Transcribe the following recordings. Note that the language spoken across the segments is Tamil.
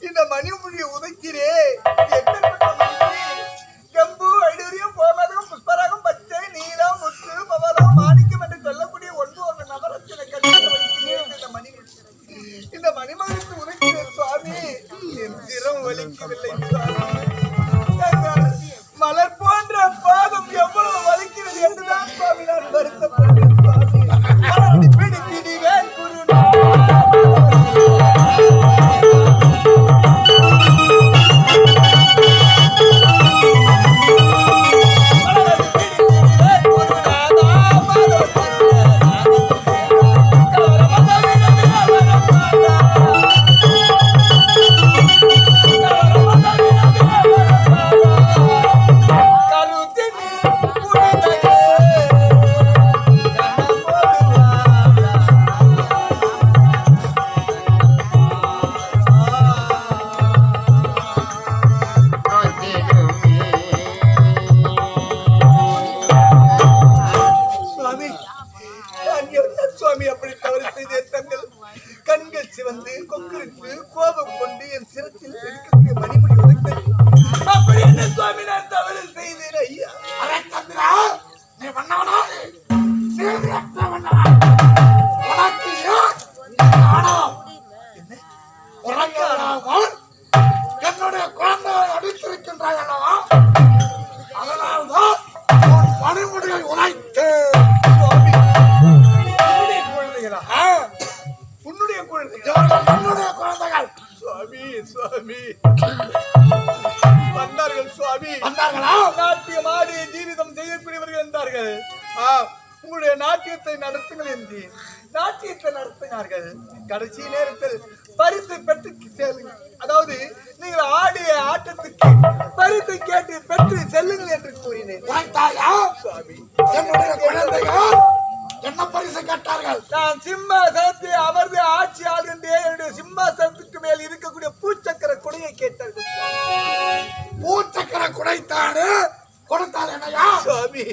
இந்த மணிமுடியை உதைக்கிறேன் உங்களுடைய நாட்டியத்தை நடத்துங்கள் என்று நாட்டியத்தை நடத்தினார்கள். கடைசி நேரத்தில் பரிசு பெற்று செல்லுங்கள். அதாவது நீங்கள் ஆடிய ஆட்டத்துக்கு பரிசு கேட்டு பெற்று செல்லுங்கள் என்று கூறினேன். என்னுடைய குழந்தைகள் என்ன பரிசு கேட்டார்கள்? நான் சிம்மாசனத்தை அவரது ஆட்சியாளர் என்றே என்னுடைய சிம்மாசனத்துக்கு மேல் இருக்கக்கூடிய பூச்சக்கர குடையை கேட்டார்கள். பூச்சக்கர குடைத்தாடு கொடுத்தார் என்னையா? சுவாமி.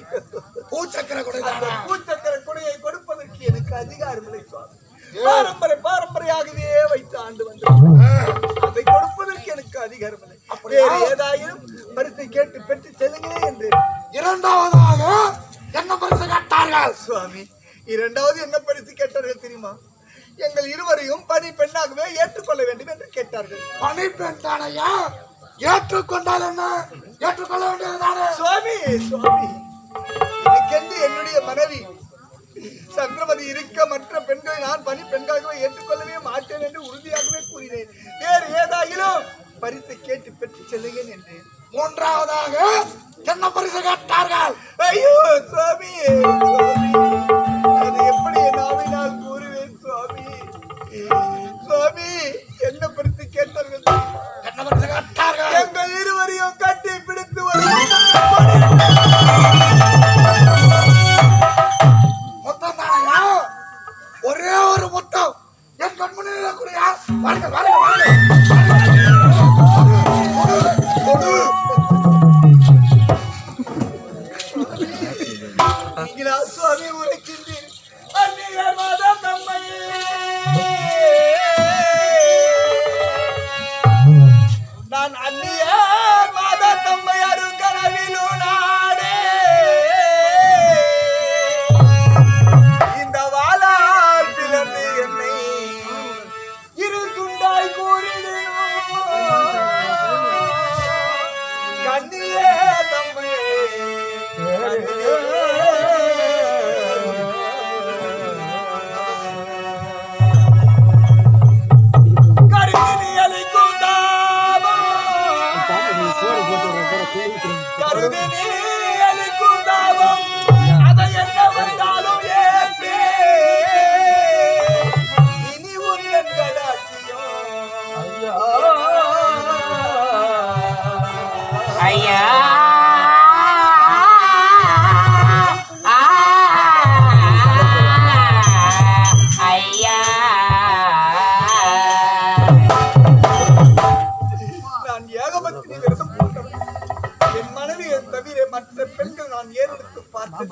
எல்லோரையும் பணி பெண்ணாகவே ஏற்றுக்கொள்ள வேண்டும் என்று கேட்டார்கள். பணி பெண் தானையா? ஏற்றுக்கொண்டால் என்ன? ஏற்றுக்கொள்ள வேண்டியதுதானே சுவாமி சுவாமி. என்னுடைய மனைவி சந்திரமதி இருக்க மற்ற பெண்களை நான் பணி பெண்களாகவே ஏற்றுக்கொள்ளவே மாட்டேன் என்று உறுதியாகவே கூறினேன். வேறு ஏதாயிலும் பரிசை கேட்டு பெற்று செல்லுகிறேன் என்றேன் மூன்றாவதாக என்ன பரிசு கேட்டார்கள்? ஐயோ சுவாமி. அது எப்படி என்ன நீங்களா சுவாமி உரைக்கின்றீர் அந்நியர் மதம் நம்மையே. நான் அந்நியர்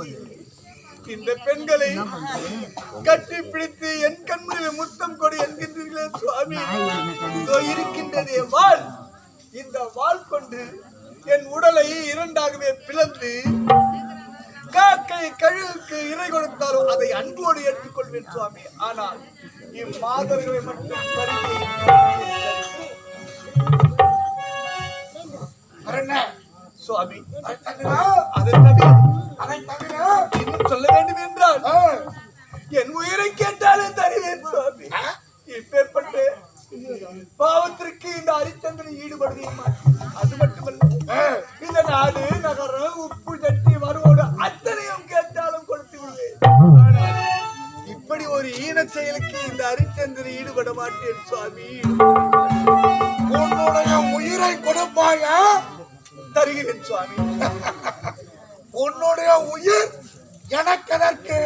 இல்லை. இந்த பெண்களை கட்டி பிடித்து என் கண்முறையில் முத்தம் கொடு என்கின்றீர்களே சுவாமி. இதோ இருக்கின்றதே வாள் இந்த வாள் கொண்டு என் உடலை இரண்டாகவே பிளந்து காக்கை கழுகுக்கு இறை கொடுத்தாலும் அதை அன்போடு ஏற்றுக்கொள்வேன் சுவாமி. ஆனால் இம்மாதர்களை மட்டும் கருதி சுவாமி அதை தவிர அதை தவிர இன்னும் சொல்ல வேண்டும் என்றால் என் உயிரை கேட்டாலும் தருவேன் சுவாமி. இப்பேற்பட்ட பாவத்திற்கு இந்த ஹரிச்சந்திரன் ஈடுபடுவே மாட்டேன். அது மட்டுமல்ல. ஆ, இந்த நாடு நகரம் உப்பு சட்டி வருவோடு அத்தனையும் கேட்டாலும் கொடுத்து விடுவேன். இப்படி ஒரு ஈன செயலுக்கு இந்த ஹரிச்சந்திரன் ஈடுபட மாட்டேன் சுவாமி. உன்னுடைய உயிரை கொடுப்பாயா? தருகிறேன் சுவாமி. உன்னுடைய உயிர் எனக்கெதற்கு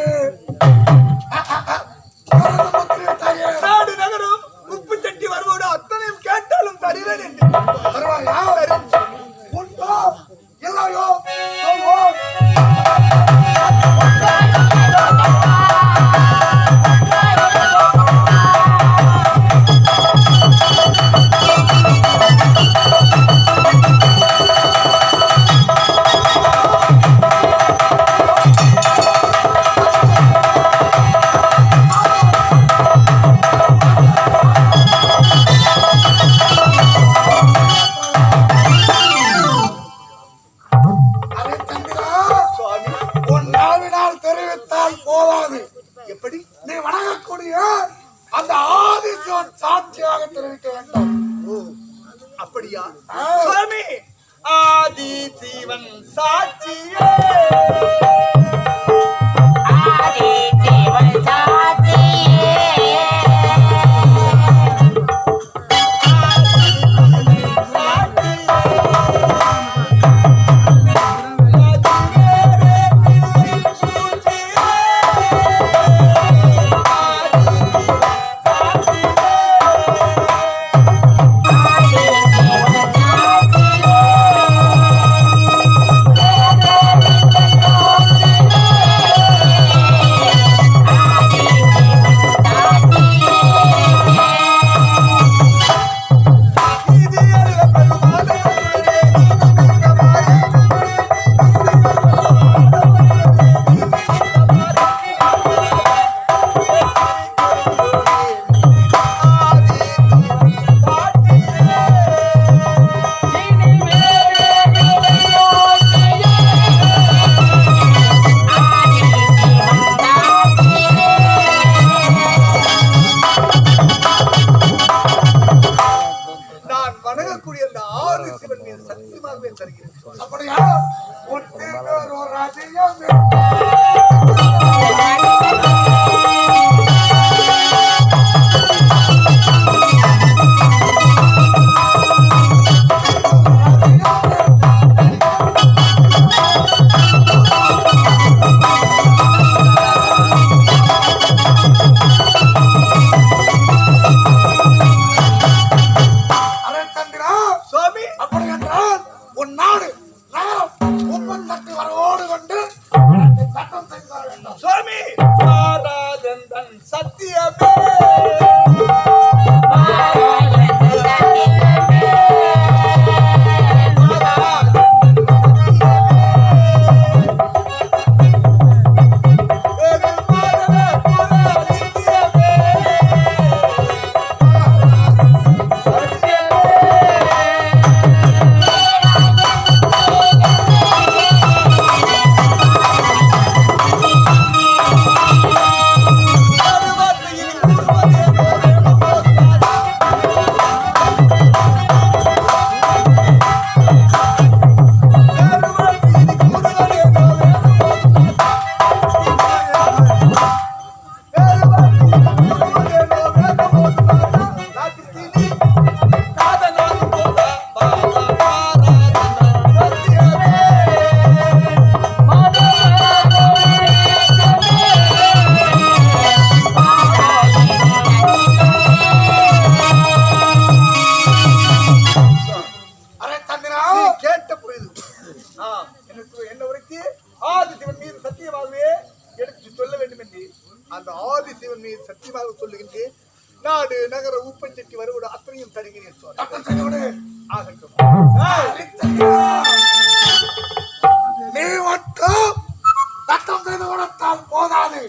சட்டம் போதாது.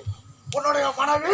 உன்னுடைய மனைவி